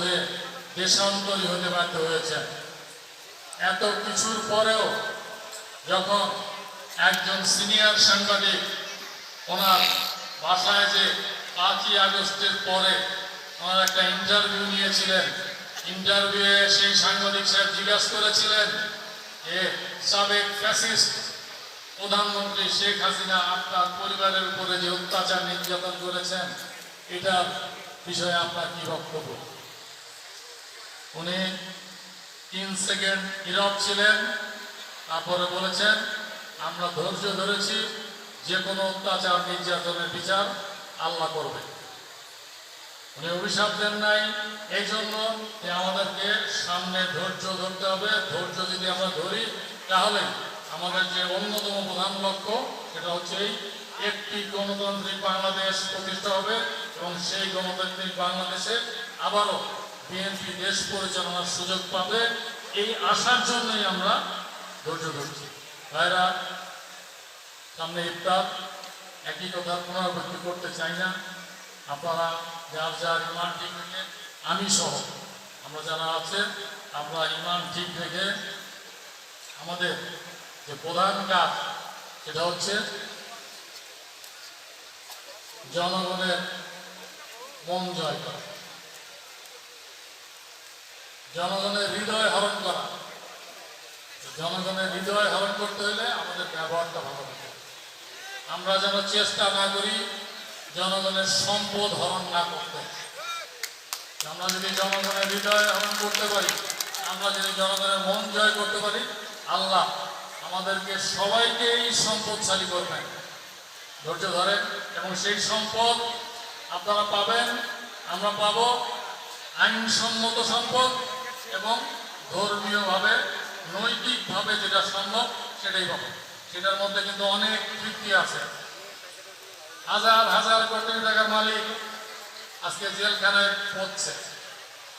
হয়ে দেশান্তরী হতে বাধ্য হয়েছেন। এত কিছুর পরেও যখন একজন সিনিয়র সাংবাদিক ওনার বাসায় যে পাঁচই আগস্টের পরে ওনার একটা ইন্টারভিউ নিয়েছিলেন, ইন্টারভিউয়ে সেই সাংবাদিক সাহেব জিজ্ঞাসা করেছিলেন যে, সাবেক ফ্যাসিস্ট প্রধানমন্ত্রী শেখ হাসিনা আপনার পরিবারের উপরে যে অত্যাচার নির্যাতন করেছেন, এটার বিষয়ে আপনার কি বক্তব্য? উনি তিন সেকেন্ড নীরব ছিলেন, তারপরে বলেছেন, আমরা ধৈর্য ধরেছি যে কোনো অত্যাচার, নির্যাতনের বিচার আল্লাহ করবে। উনি অভিশাপ দেন নাই এই জন্য আমাদেরকে সামনে ধৈর্য ধরতে হবে। ধৈর্য যদি আমরা ধরি, তাহলে আমাদের যে অন্যতম প্রধান লক্ষ্য, সেটা হচ্ছে এই, একটি গণতান্ত্রিক বাংলাদেশ প্রতিষ্ঠা হবে এবং সেই গণতান্ত্রিক বাংলাদেশে আবারও বিএনপি দেশ পরিচালনার সুযোগ পাবে, এই আশার জন্যই আমরা ধৈর্য ধরছি। ভাইরা, সামনে ইফতার, একই কথা পুনরাবৃত্তি করতে চাই না। আপনারা যার যার ইমান ঠিক রেখে, আমি সহ, আমরা যারা আছে আমরা ইমান ঠিক রেখে আমাদের যে প্রধান কাজ, সেটা হচ্ছে জনগণের মন জয় করা। জনগণের হৃদয় হরণ করা। জনগণের হৃদয় হরণ করতে হলে আমাদের ব্যবহারটা ভালো হতে। আমরা যেন চেষ্টা না করি জনগণের সম্পদ হরণ না করতে। আমরা যদি জনগণের হৃদয় হরণ করতে পারি, আমরা যদি জনগণের মন জয় করতে পারি, আল্লাহ আমাদেরকে সবাইকে সবাইকেই সম্পদশালী করবেন। ধৈর্য ধরেন, এবং সেই সম্পদ আপনারা পাবেন, আমরা পাব। আইনসম্মত সম্পদ এবং ধর্মীয়ভাবে, নৈতিকভাবে যেটা সম্ভব, সেটাই পাবো সেটার মধ্যে কিন্তু অনেক তৃপ্তি আছে। হাজার হাজার কোটি টাকার মালিক আজকে জেলখানায় পড়ছে।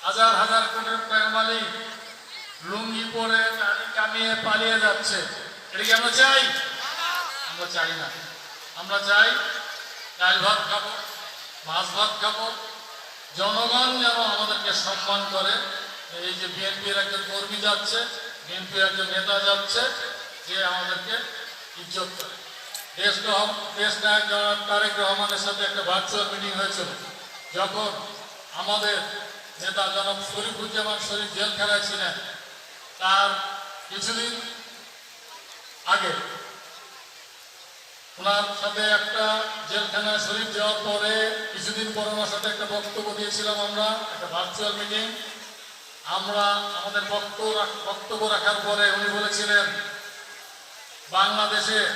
হাজার হাজার কোটি টাকার মালিক লুঙ্গি পরে কামিয়ে পালিয়ে যাচ্ছে। এটা কি আমরা চাই? আমরা চাই না। আমরা চাই ডাল ভাত খাব, মাছ ভাত খাব। জনগণ যেন আমাদেরকে সম্মান করে এই যে বিএনপির একজন কর্মী যাচ্ছে, বিএনপির একজন নেতা যাচ্ছে, যে আমাদেরকে ইজ্জত করে। দেশ দেশ নায়ক তারেক রহমানের সাথে একটা ভার্চুয়াল মিটিং হয়েছিল। যখন আমাদের নেতা জনাব শরীফুজ্জামান শরীফ জেলখানায় ছিলেন, তার কিছুদিন আগে ওনার সাথে একটা জেলখানায় শরীফ যাওয়ার পরে কিছুদিন পরে ওনার সাথে একটা বক্তব্য দিয়েছিলাম আমরা, একটা ভার্চুয়াল মিটিং আমরা আমাদের বক্তব্য রাখ- বক্তব্য রাখার পরে উনি বলেছিলেন, বাংলাদেশে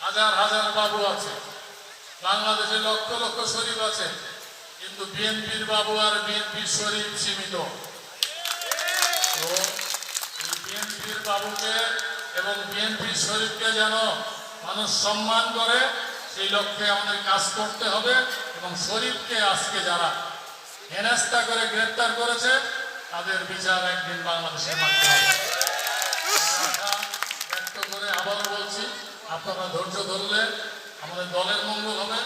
হাজার হাজার বাবু আছে। বাংলাদেশে লক্ষ লক্ষ শরীফ আছে, কিন্তু বিএনপির বাবু আর বিএনপির শরীফ সীমিত। বিএনপির বাবুকে এবং বিএনপির শরীফকে যেন মানুষ সম্মান করে, সেই লক্ষ্যে আমাদের কাজ করতে হবে এবং শরীফকে আজকে যারা হেনস্থা করে গ্রেপ্তার করেছে তাদের বিচার একদিন বাংলাদেশে হবে। ব্যক্ত করে আবারও বলছি, আপনারা ধৈর্য ধরলে আমাদের দলের মঙ্গল হবে,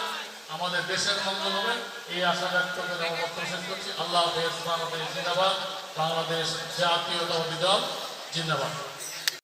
আমাদের দেশের মঙ্গল হবে। এই আশা ব্যক্ত করে আমরা শেষ করছি। আল্লাহ বাংলাদেশ জিন্দাবাদ, বাংলাদেশ জাতীয়তাবাদী দল জিন্দাবাদ।